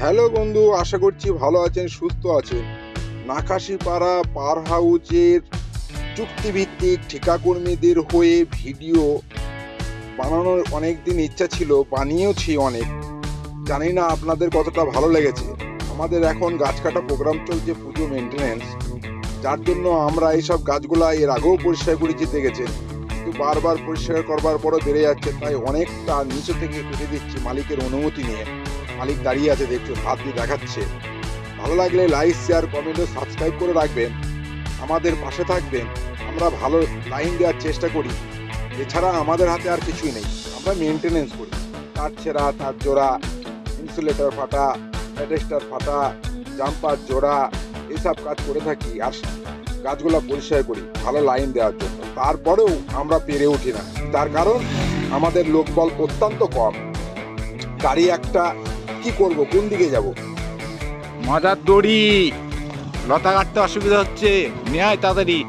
Hello বন্ধু, আশা করছি ভালো আছেন, সুস্থ আছেন। নাকাশিপাড়া পার হাউজের চুক্তিভিত্তিক ঠিকাকর্মীদের হয়ে ভিডিও বানানোর অনেক দিন ইচ্ছা ছিল, বানিয়েওছি অনেক। জানি না আপনাদের কতটা ভালো লেগেছে। আমাদের এখন গাছ কাটা প্রোগ্রাম চলছে পুজো মেনটেনেন্স যার জন্য আমরা এইসব গাছগুলা এর আগেও পরিষ্কার করেছি, দেখেছেন। কিন্তু বারবার পরিষ্কার করবার পরও বেড়ে যাচ্ছে, তাই অনেকটা নিচে থেকে কেটে দিচ্ছি মালিকের অনুমতি নিয়ে। মালিক দাঁড়িয়ে আছে, দেখছ, হাত দিয়ে দেখাচ্ছে। ভালো লাগলে লাইক শেয়ার কমেন্ট ও সাবস্ক্রাইব করে রাখবেন। আমাদের পাশে থাকবেন। আমরা ভালো লাইন দেওয়ার চেষ্টা করি। এছাড়া আমাদের হাতে আর কিছুই নেই। আমরা মেনটেনেন্স করি। তার ছেঁড়া তার জোড়া ইনসুলেটর ফাটা প্যাডেস্টার ফাটা জাম্পার জোড়া, এসব কাজ করে থাকি আর গাছগুলো পরিষ্কার করি, ভালো লাইন দেওয়ার জন্য। তারপরেও আমরা পেরে উঠি না। তার কারণ আমাদের লোকবল অত্যন্ত কম। গাড়ি একটা কি করব? কোন দিকে যাব? মজার দড়ি। লতা কাটতে অসুবিধা হচ্ছে। নেয় তাড়াতাড়ি।